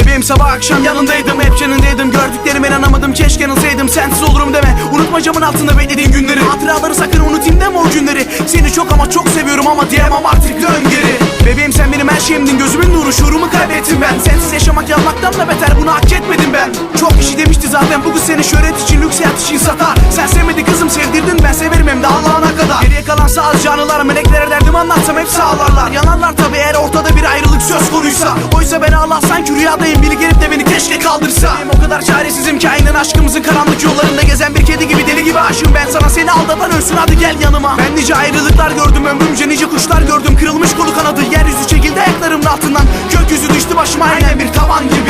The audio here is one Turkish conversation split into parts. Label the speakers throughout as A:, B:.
A: Bebeğim sabah akşam yanındaydım hep yanındaydım Gördüklerime inanamadım keşke yanılsaydım. Sensiz olurum deme. Unutma camın altında beklediğin günleri. Hatıraları sakın unutayım deme o günleri. Seni çok ama çok seviyorum ama diyemem artık dön geri. Bebeğim sen benim her şeyimdin gözümün nuru. Şuurumu kaybettim ben. Sensiz yaşamak yanmaktan da beter bunu hak etmedim ben. Çok kişi demişti zaten bu kız seni şöhret için lüks hayat için satar. Sen sevmedi kızım sevdirdin ben severim hem de Allah'ına kadar. Geriye kalan sadece anılar meleklere derdim anlatsam hepsi ağlarlar. Yanarlar tabi eğer ortada bir ayrılık söz konuysa. Oysa beni Allah sanki rüyadayım biri gelip de beni keşke kaldırsa. Benim o kadar çaresizim ki aynen aşkımızın karanlık yollarında gezen bir kedi gibi deli gibi aşığım. Ben sana Seni aldatan ölsün hadi gel yanıma. Ben nice ayrılıklar gördüm ömrümce nice kuşlar gördüm. Kırılmış kolu kanadı yeryüzü çekildi ayaklarımın altından. Gökyüzü düştü başıma aynen bir tavan gibi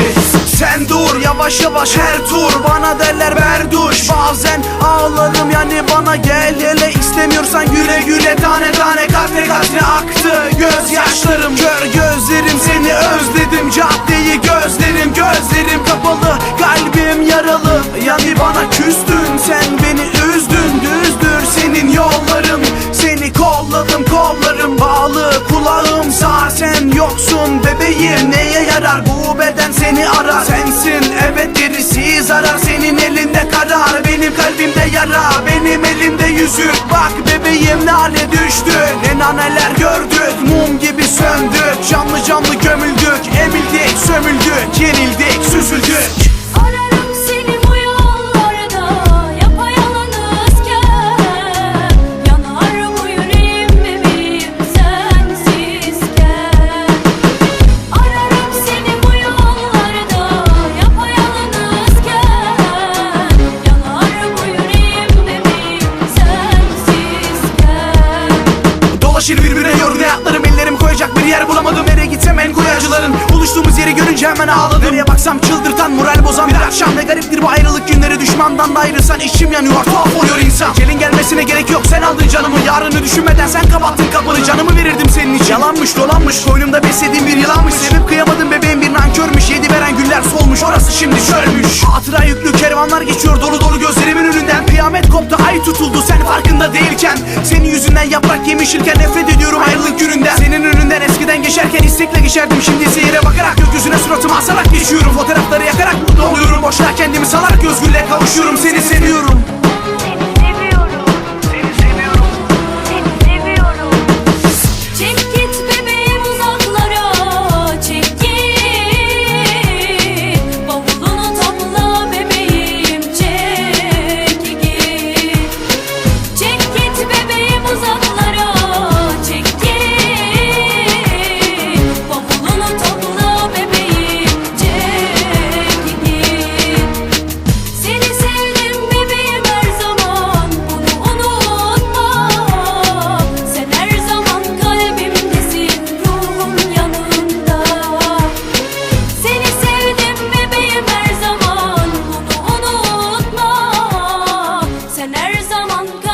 A: yavaş yavaş her tur Bana derler berduş. Bazen ağlarım yani bana gel. Hele istemiyorsan güle güle Tane tane katre katre aktı. Gözyaşlarım Kör gözlerim seni özledim. Caddeyi gözlerim gözlerim kapalı. Kalbim yaralı yani bana küstün Sen beni üzdün. Düzdür senin yolların. Seni kolladım kollarım bağlı. Kulağım sağ Sen yoksun bebeğim. Neye yarar bu beden seni Sensin evet gerisi zarar senin elinde karar Benim kalbimde yara benim elimde. Yüzük Bak bebeğim ne hale düştük Ne naneler gördük mum gibi söndük Canlı canlı gömüldük emildik sömüldük Yenildik süzüldük Dolaşır birbirine yor. Ne atlarım ellerim koyacak bir yer bulamadım. Nereye gitsem en koyu acıların Buluştuğumuz yeri görünce hemen ağladım. Nereye baksam çıldırtan moral bozan bir akşam. Ne gariptir bu ayrılık günleri. Düşmandan da ayrılsan içim yanıyor. Tuhaf oluyor insan. Gelin gelmesine gerek yok. Sen aldın canımı. Yarını düşünmeden sen kapattın kapını. Canımı verirdim senin için. Yalanmış dolanmış. Koynumda beslediğim bir yılanmış. Sevip kıyamadım orası şimdi çölmüş. Hatıra yüklü kervanlar geçiyor dolu dolu gözlerimin önünden. Kıyamet koptu ay tutuldu sen farkında değilken. Senin yüzünden yaprak yemişirken nefret ediyorum ayrılık gününden. Senin önünden eskiden geçerken istekle geçerdim. Şimdi ise yere bakarak gökyüzüne suratımı asarak geçiyorum. Fotoğrafları yakarak mutlu oluyorum. Boşuna kendimi salarak özgürlüğe kavuşuyorum. Seni
B: zaman